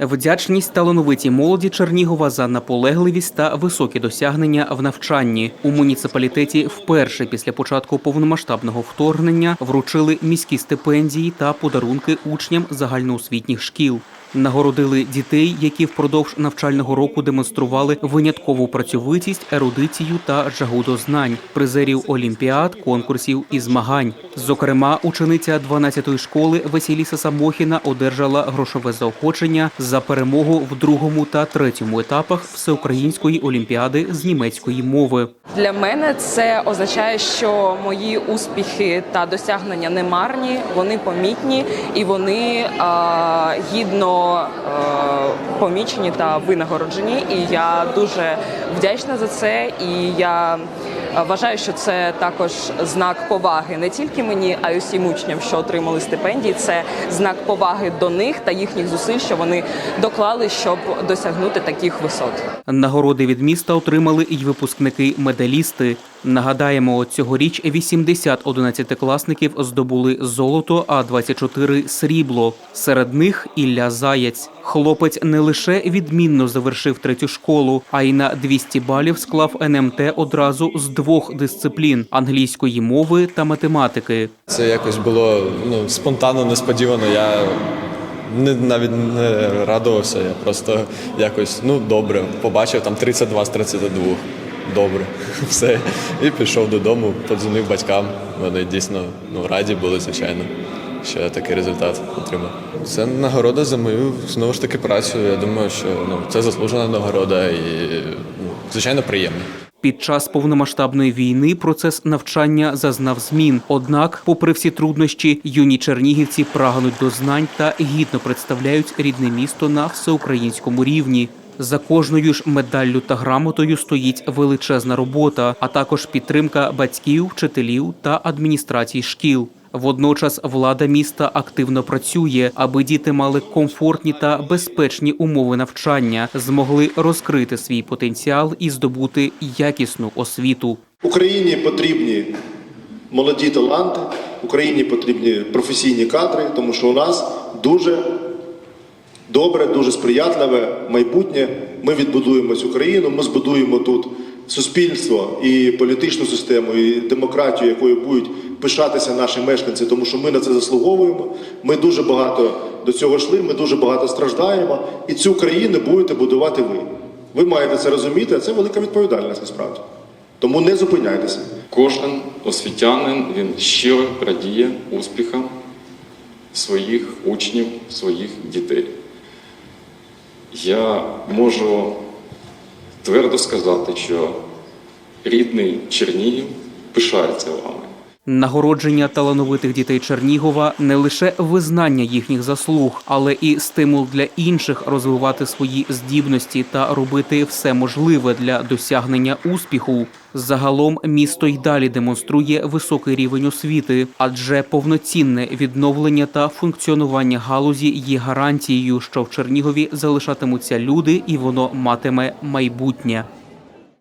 Вдячність талановитій молоді Чернігова за наполегливість та високі досягнення в навчанні. У муніципалітеті вперше після початку повномасштабного вторгнення вручили міські стипендії та подарунки учням загальноосвітніх шкіл. Нагородили дітей, які впродовж навчального року демонстрували виняткову працьовитість, ерудицію та жагу до знань, призерів олімпіад, конкурсів і змагань. Зокрема, учениця 12-ї школи Василіса Самохіна одержала грошове заохочення за перемогу в другому та третьому етапах всеукраїнської олімпіади з німецької мови. Для мене це означає, що мої успіхи та досягнення не марні, вони помітні і вони е, гідно е, помічені та винагороджені. І я дуже вдячна за це. І я вважаю, що це також знак поваги не тільки мені, а й усім учням, що отримали стипендії. Це знак поваги до них та їхніх зусиль, що вони доклали, щоб досягнути таких висот. Нагороди від міста отримали й випускники-медалісти. Нагадаємо, цьогоріч 80 одинадцятикласників здобули золото, а 24 – срібло. Серед них Ілля Заєць. Хлопець не лише відмінно завершив третю школу, а й на 200 балів склав НМТ одразу з двох дисциплін – англійської мови та математики. Це якось було ну, спонтанно, несподівано. Я не, навіть не радувався, я просто якось ну добре, побачив там 32 з 32. Добре, все. І пішов додому, подзвонив батькам. Вони дійсно ну, раді були, звичайно, що я такий результат отримав. Це нагорода за мою знову ж таки працю. Я думаю, що ну, це заслужена нагорода і ну, звичайно приємно. Під час повномасштабної війни процес навчання зазнав змін. Однак, попри всі труднощі, юні чернігівці прагнуть до знань та гідно представляють рідне місто на всеукраїнському рівні. За кожною ж медаллю та грамотою стоїть величезна робота, а також підтримка батьків, вчителів та адміністрацій шкіл. Водночас влада міста активно працює, аби діти мали комфортні та безпечні умови навчання, змогли розкрити свій потенціал і здобути якісну освіту. Україні потрібні молоді таланти, Україні потрібні професійні кадри, тому що у нас дуже добре, дуже сприятливе майбутнє. Ми відбудуємо цю країну, ми збудуємо тут суспільство і політичну систему, і демократію, якою будуть пишатися наші мешканці, тому що ми на це заслуговуємо. Ми дуже багато до цього йшли, ми дуже багато страждаємо, і цю країну будете будувати ви. Ви маєте це розуміти, а це велика відповідальність насправді. Тому не зупиняйтеся. Кожен освітянин він щиро радіє успіхам своїх учнів, своїх дітей. Я можу твердо сказати, що рідний Чернігів пишається вами. Нагородження талановитих дітей Чернігова не лише визнання їхніх заслуг, але і стимул для інших розвивати свої здібності та робити все можливе для досягнення успіху. Загалом місто й далі демонструє високий рівень освіти, адже повноцінне відновлення та функціонування галузі є гарантією, що в Чернігові залишатимуться люди, і воно матиме майбутнє.